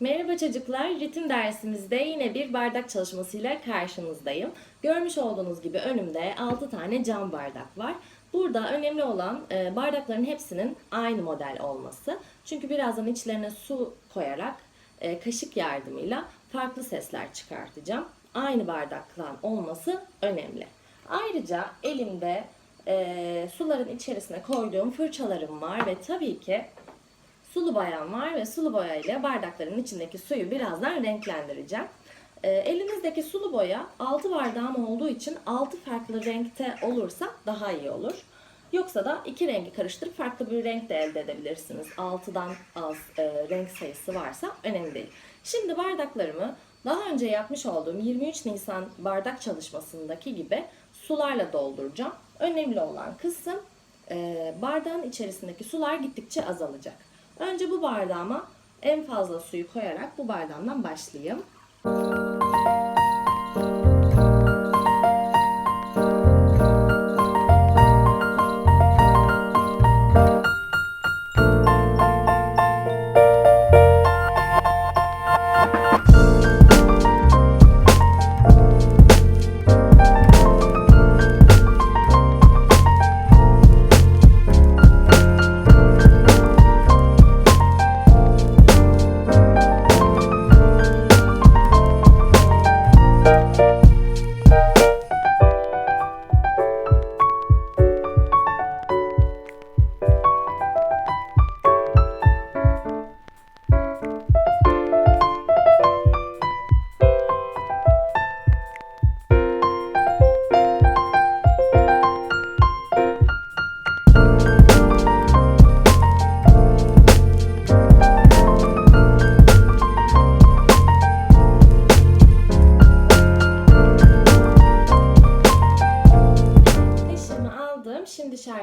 Merhaba çocuklar, ritim dersimizde yine bir bardak çalışmasıyla karşınızdayım. Görmüş olduğunuz gibi önümde 6 tane cam bardak var. Burada önemli olan e, bardakların hepsinin aynı model olması. Çünkü birazdan içlerine su koyarak e, kaşık yardımıyla farklı sesler çıkartacağım. Aynı bardaktan olması önemli. Ayrıca elimde e, suların içerisine koyduğum fırçalarım var ve tabii ki sulu boyam var ve sulu boya ile bardakların içindeki suyu birazdan renklendireceğim. E, elinizdeki sulu boya 6 bardağım olduğu için 6 farklı renkte olursa daha iyi olur. Yoksa da iki rengi karıştırıp farklı bir renk de elde edebilirsiniz. 6'dan az e, renk sayısı varsa önemli değil. Şimdi bardaklarımı daha önce yapmış olduğum 23 Nisan bardak çalışmasındaki gibi sularla dolduracağım. Önemli olan kısım e, bardağın içerisindeki sular gittikçe azalacak. Önce bu bardağıma en fazla suyu koyarak bu bardağımdan başlayayım.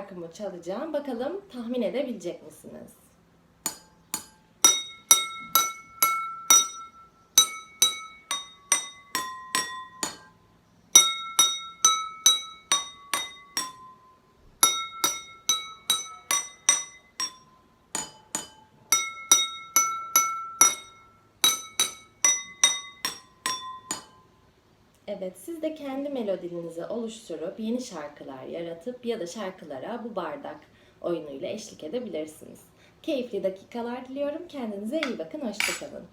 Şarkımı çalacağım. Bakalım tahmin edebilecek misiniz? Evet, siz de kendi melodinizi oluşturup yeni şarkılar yaratıp ya da şarkılara bu bardak oyunuyla eşlik edebilirsiniz. Keyifli dakikalar diliyorum. Kendinize iyi bakın. Hoşçakalın.